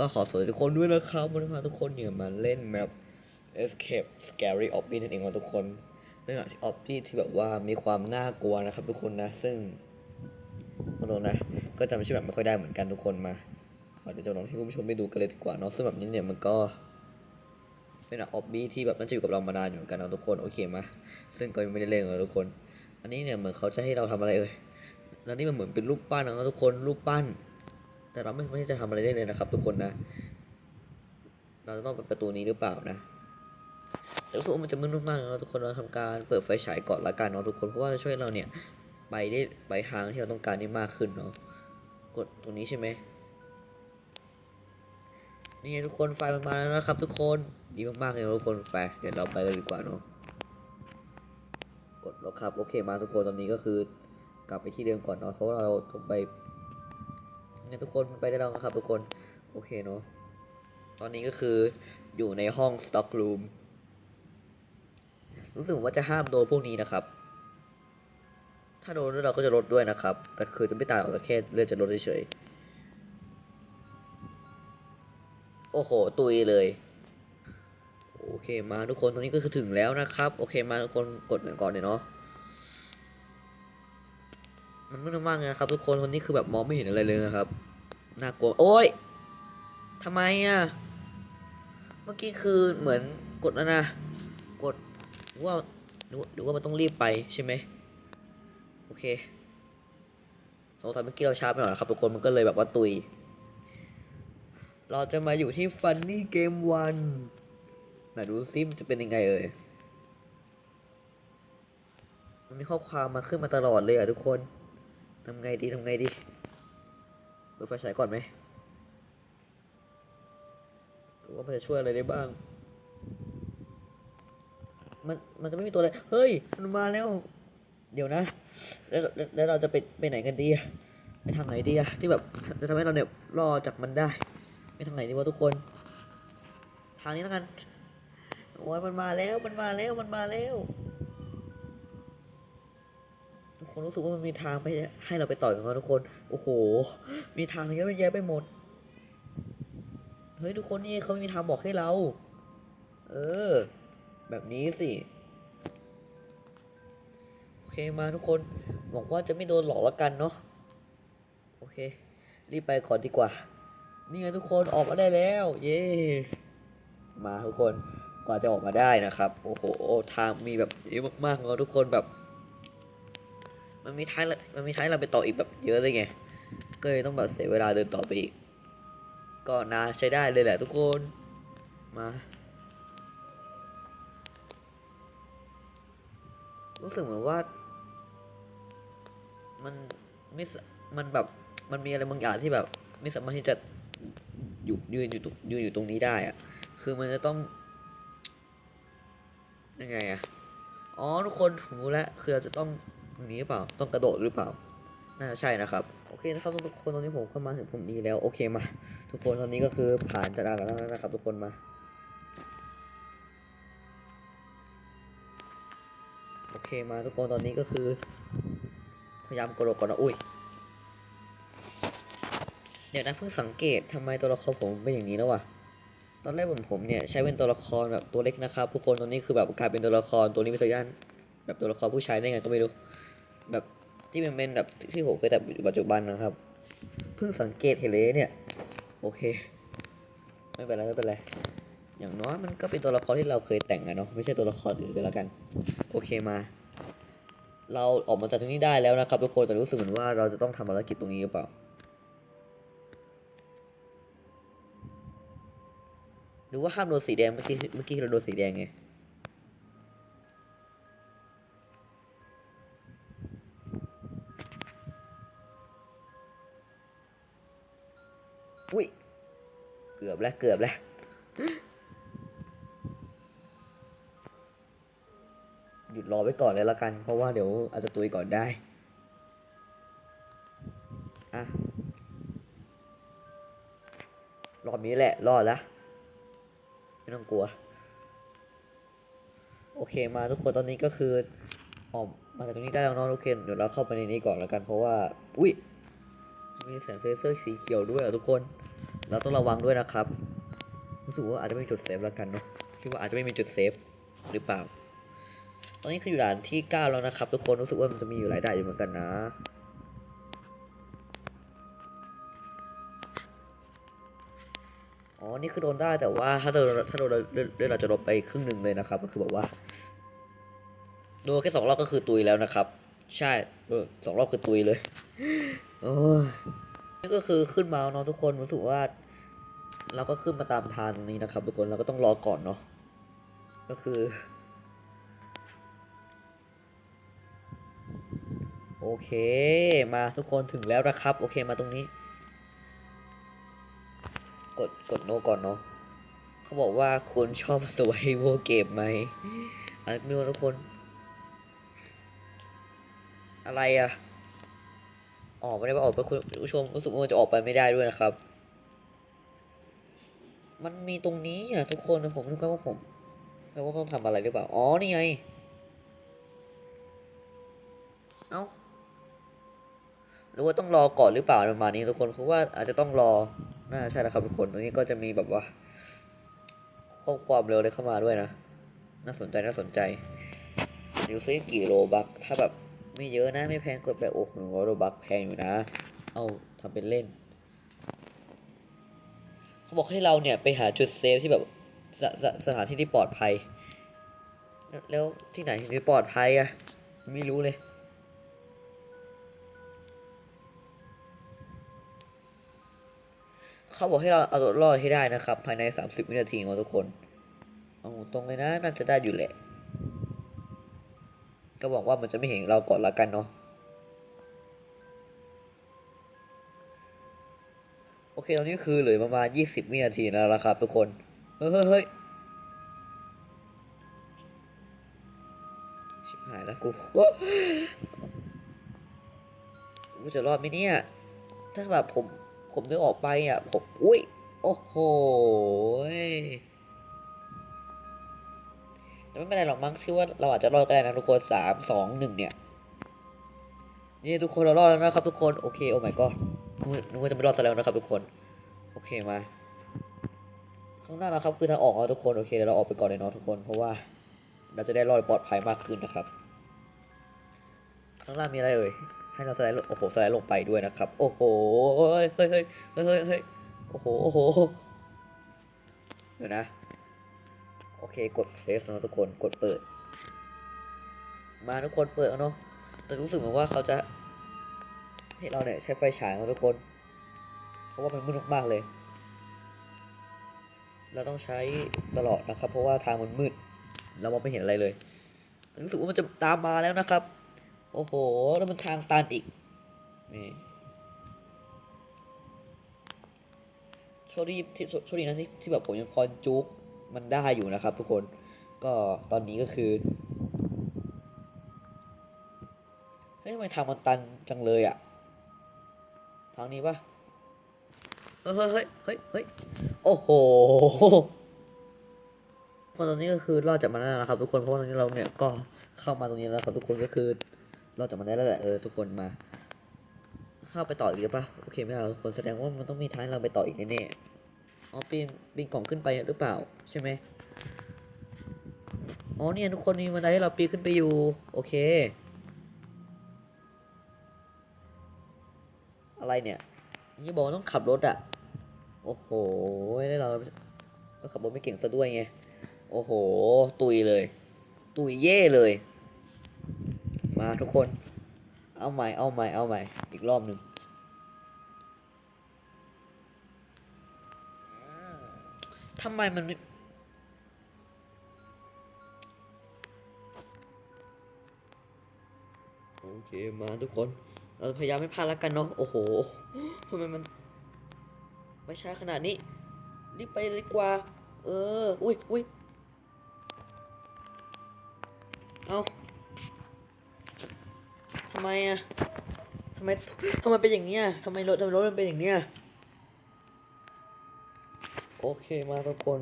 ก็ขอสวัสดีทุกคนด้วยนะครับวันนี้พาทุกคนเนี่ยมาเล่นแมป Escape Scary Obby นั่นเองนะทุกคนในขณะที่ Obby ที่แบบว่ามีความน่ากลัวนะครับ ทุกคนนะซึ่งขอโทษนะ ก็จำชื่อแบบไม่ค่อยได้เหมือนกันทุกคนมาเอเดี๋ยวจะลองให้คุณผู้ชมไปดูกันเลยดีกว่าเนาะซึ่งแบบนี้เนี่ยมันก็เป็นแบบ Obby ที่แบบน่าจะอยู่กับเรามานานอยู่เหมือนกันนะทุกคนโอเคมาซึ่งก็ยังไม่ได้เล่นเลยทุกคน อันนี้เนี่ยเหมือนเขาจะให้เราทำอะไรเอ่ยแล้วนี่มันเหมือนเป็นรูปปั้นนะทุกคนรูปปั้น แต่เราไม่ไม่จะทำอะไรได้เลยนะครับทุกคนนะ เราจะต้องเปิดประตูนี้หรือเปล่านะแต่รู้สึกว่ามันจะมืดมากๆนะทุกคนเราทำการเปิดไฟฉายก่อนละกันเนาะทุกคนเพราะว่าจะช่วยเราเนี่ยไปได้ไปทางที่เราต้องการได้มากขึ้นเนาะกดตรงนี้ใช่ไหมนี่ไงทุกคนไฟมันมาแล้วนะครับ ทุกคนดีมากๆเลยทุกคนไปเดี๋ยวเราไปกันดีกว่าเนาะกดแล้วครับโอเคมาทุกคนตอนนี้ก็คือกลับไปที่เดิมก่อนเนาะเพราะเราต้องไป เนี่ยทุกคนไปได้แล้วครับ ทุกคน โอเคเนาะตอนนี้ก็คืออยู่ในห้อง stock room รู้สึกว่าจะห้ามโดนพวกนี้นะครับ ถ้าโดนเราก็จะลดด้วยนะครับ แต่คือจะไม่ตายออกจากแค่เลือดจะลดเฉยๆโอ้โห ตุยเลย โอเคมาทุกคนตอนนี้ก็คือถึงแล้วนะครับ โอเคมาทุกคนกดก่อนเลยเนาะ มันไมืดมากเลยนะครับ ทุกคนคนนี้คือแบบมองไม่เห็นอะไรเลยนะครับน่ากลัวโอ้ยทำไมอะเมื่อกี้คือเหมือนกดแล้วนะกดหรือว่าหรือว่าว่ามันต้องรีบไปใช่ไหมโอเคสงสัยเมื่อกี้เราช้าไปหน่อยนะครับทุกคนมันก็เลยแบบว่าตุย เราจะมาอยู่ที่ Funny Game 1ไหนดูซิมจะเป็นยังไงเอ่ยมันมีข้อความมาขึ้นมาตลอดเลยอะทุกคน ทำไงดีทำไงดีเปิดไฟฉายก่อนไหมดูว่ามันจะช่วยอะไรได้บ้าง มันมันจะไม่มีตัวอะไรเฮ้ย มันมาแล้ว เดี๋ยวนะ แล้วแล้วเราจะไปไปไหนกันดีอะไปทางไหนดีอะที่แบบจะทำให้เราเนี่ยรอดจากมันได้ ไปทางไหนดีวะทุกคน ทางนี้แล้วกันโอ้ยมันมาแล้วมันมาแล้วมันมาแล้ว คนรู้สึกว่ามันมีทางไปให้เราไปต่อยกันทุกคน โอ้โห มีทางเยอะแยะไปหมด เฮ้ยทุกคนนี่เขามีทางบอกให้เรา เออ แบบนี้สิ โอเคมาทุกคนหวังว่าจะไม่โดนหลอกละกันเนาะ โอเค รีบไปก่อนดีกว่า นี่ไงทุกคนออกมาได้แล้ว เย้ มาทุกคน กว่าจะออกมาได้นะครับ โอ้โห ทางมีแบบเยอะมากๆเลยทุกคนแบบ มันมีท้ายละมันมีท้ายเราไปต่ออีกแบบเยอะเลยไง ก็เลยต้องแบบเสียเวลาเดินต่อไปอีก ก็นาใช้ได้เลยแหละทุกคน มารู้สึกเหมือนว่า มันไม่สมันแบบมันมีอะไรบางอย่างที่แบบ ไม่สามารถที่จะอยู่ยืนอยู่ตรงยืนอยู่ตรงนี้ได้อะคือมันจะต้องยังไงอะอ๋อทุกคนผมรู้แล้วคือเราจะต้อง ตรงนี้หรือเปล่าต้องกระโดดหรือเปล่า น่าจะใช่นะครับ โอเคนะครับทุกคนตอนนี้ผมเข้ามาถึงผมนี้แล้วโอเคมา ทุกคนตอนนี้ก็คือผ่านจากด่านแล้วนะครับ ทุกคนมาโอเคมาทุกคนตอนนี้ก็คือ พยายามกระโดดก่อนนะอุ้ยเดี๋ยวนะเพิ่งสังเกตทำไมตัวละครผมเป็นอย่างนี้แล้ววะตอนแรกผมผมเนี่ยใช้เป็นตัวละครแบบตัวเล็กนะครับทุกคนตอนนี้คือแบบกลายเป็นตัวละครตัวนี้เป็นสัญญาณ แบบตัวละครผู้ชายได้ไงก็ไม่รู้ แบบที่มันเป็นแบบที่ผมเคยแต่ปัจจุบันนะครับ เพิ่งสังเกตเห็นเลยเนี่ย โอเค ไม่เป็นไรไม่เป็นไร อย่างน้อยมันก็เป็นตัวละครที่เราเคยแต่งอะเนาะ ไม่ใช่ตัวละครอื่นก็แล้วกัน โอเคมา เราออกมาจากตรงนี้ได้แล้วนะครับทุกคน แต่รู้สึกเหมือนว่าเราจะต้องทำภารกิจตรงนี้หรือเปล่าหรือว่าห้ามโดนสีแดงเมื่อกี้เมื่อกี้เราโดนสีแดงไง อุ้ย เกือบแล้ว เกือบแล้ว หยุดรอไว้ก่อนเลยละกัน เพราะว่าเดี๋ยวอาจจะตุยก่อนได้ อะ รอบนี้แหละ รอดแล้ว ไม่ต้องกลัว โอเคมาทุกคนตอนนี้ก็คือออกมาจากตรงนี้ได้แล้วเนาะโอเคเดี๋ยวเราเข้าไปในนี้ก่อนแล้วกันเพราะว่า อุ้ย มีแสงเลเซอร์สีเขียวด้วยอะทุกคน เราต้องระวังด้วยนะครับ รู้สึกว่าอาจจะไม่มีจุดเซฟแล้วกันเนาะ คิดว่าอาจจะไม่มีจุดเซฟหรือเปล่า ตอนนี้คืออยู่ด่านที่9แล้วนะครับ ทุกคน รู้สึกว่ามันจะมีอยู่หลายด่านอยู่เหมือนกันนะอ๋อ นี่คือโดนได้แต่ว่าถ้าโดนถ้าโดนเลือดเราจะลดไปครึ่งหนึ่งเลยนะครับ ก็คือแบบว่าโดนแค่สองรอบก็คือตุยแล้วนะครับ ใช่โดนสองรอบคือตุยเลย โอ้ยนี่ก็คือขึ้นมาเนาะทุกคนรู้สึกว่า เราก็ขึ้นมาตามทางนี้นะครับ ทุกคนเราก็ต้องรอก่อนเนาะก็คือ โอเค มาทุกคนถึงแล้วนะครับ โอเคมาตรงนี้ กดกดโนก่อนเนาะเขาบอกว่าคุณชอบสวยโวเกมไหมอะไม่รู้ทุกคน อะไรอะ ออกไม่ได้ว่าออกไปคุณผู้ชมรู้สึกว่ามันจะออกไปไม่ได้ด้วยนะครับ มันมีตรงนี้อะทุกคนผมนึกว่าผมนึกว่าต้องทำอะไรหรือเปล่า อ๋อ นี่ไง เอ้าหรือว่าต้องรอก่อนหรือเปล่าประมาณนี้ทุกคนคือว่าอาจจะต้องรอ น่าใช่แล้วครับทุกคนตรงนี้ก็จะมีแบบว่าข้อความเร็วเลยเข้ามาด้วยนะ น่าสนใจน่าสนใจดูซิกี่โลบักถ้าแบบ ไม่เยอะนะ ไม่แพงกดไปโอ้หนึ่งร้อยโลบักแพงอยู่นะ เอาทำเป็นเล่น เขาบอกให้เราเนี่ยไปหาจุดเซฟที่แบบสสสถานที่ที่ปลอดภัย แล้วแล้วที่ไหนถึงปลอดภัยอะไม่รู้เลยเขาบอกให้เราเอาตัวรอดให้ได้นะครับ ภายใน 30 วินาทีของทุกคน เอาตรงเลยนะ น่าจะได้อยู่แหละ ก็บอกว่ามันจะไม่เห็นเราก่อนละกันเนาะโอเคตอนนี้คือเหลือประมาณ 20 วินาทีแล้วละครับทุกคน เฮ้ยเฮ้ยชิบหายแล้วกูกูจะรอดไหมเนี่ย ถ้าแบบผม ผมนึกออกไปอะ ผม อุ้ย โอ้โห แต่ไม่เป็นไรหรอกมั้งคิดว่าเราอาจจะรอดก็ได้นะทุกคนสามสองหนึ่งเนี่ย นี่ทุกคนเรารอดแล้วนะครับทุกคนโอเคโอ้ my god นึกว่านึกว่าจะไม่รอดซะแล้วนะครับทุกคน โอเคมา ข้างหน้านะครับคือทางออกนะทุกคนโอเคเดี๋ยวเราออกไปก่อนเลยเนาะทุกคนเพราะว่า เราจะได้รอดปลอดภัยมากขึ้นนะครับ ข้างล่างมีอะไรเอ่ยให้เราสไลด์โอ้โหสไลด์ลงไปด้วยนะครับ โอ้โหเฮ้ยเฮ้ยเฮ้ยเฮ้ยเฮ้ยโอ้โหโอ้โหเดี๋ยวนะ เคกด place เนะทุกคนกดเปิด มาทุกคนเปิดเนาะแต่รู้สึกเหมือนว่าเขาจะให้เราเนี่ยใช้ไฟฉายนะทุกคน เพราะว่ามันมืดมากๆเลย เราต้องใช้ตลอดนะครับ เพราะว่าทางมันมืด เรามองไม่เห็นอะไรเลย รู้สึกว่ามันจะตามมาแล้วนะครับ โอ้โห แล้วมันทางตันอีก นี่โชคดีที่โชคดีนะที่ที่แบบผมยังพอจุก มันได้อยู่นะครับ ทุกคนก็ตอนนี้ก็คือเฮ้ยทำไมทางมันตันจังเลยอะทางนี้ปะเฮ้ยเฮ้ยเฮ้ยเฮ้ยเฮ้ยโอ้โหคนตอนนี้ก็คือรอดจากมันได้แล้วนะครับทุกคนเพราะว่าตอนนี้เราเนี่ยก็เข้ามาตรงนี้แล้วครับทุกคนก็คือรอดจากมันได้แล้วแหละเออทุกคนมา เข้าไปต่ออีกหรือปะโอเคไม่เอาทุกคนแสดงว่ามันต้องมีทางเราไปต่ออีกแน่ๆ อ๋อปีนปีนกล่องขึ้นไปหรือเปล่าใช่ไหมอ๋อเนี่ยทุกคนมีบันไดให้เราปีนขึ้นไปอยู่ โอเค อะไรเนี่ยนี่บอกต้องขับรถอะโอ้โหแล้วเราก็ขับรถไม่เก่งซะด้วยไง โอ้โห ตุยเลย ตุยเย่เลย มาทุกคน เอาใหม่ เอาใหม่ เอาใหม่ อีกรอบหนึ่งำไมมันโอเคมาทุกคน เราพยายามไม่พลาดแล้วกันเนาะโอ้โหทำไมมัน ไม่ช้าขนาดนี้รีบไปเลยดีกว่า เออ อุ้ยอุ้ยเอาทำไมอะทำไมทำไมเป็นอย่างเนี้ยทำไมรถทำไมรถมันเป็นอย่างเนี้ย โอเคมาทุกคน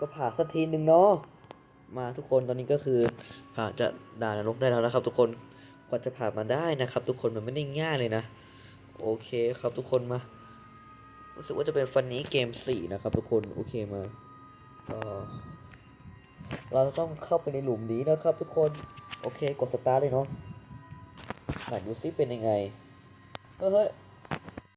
ก็ผ่าสักทีหนึ่งเนาะมาทุกคนตอนนี้ก็คือ ผ่าจะด่านรกได้แล้วนะครับ ทุกคนกว่าจะผ่านมาได้นะครับ ทุกคนมันไม่ได้ง่ายเลยนะ โอเคครับทุกคนมารู้สึกว่าจะเป็นฟันนี้เกมสี่นะครับ ทุกคนโอเคมาก็เราต้องเข้าไปในหลุมนี้นะครับ ทุกคนโอเคกดสตาร์ทเลยเนาะไหนดูซิเป็นยังไงเฮ้ยเฮ้ย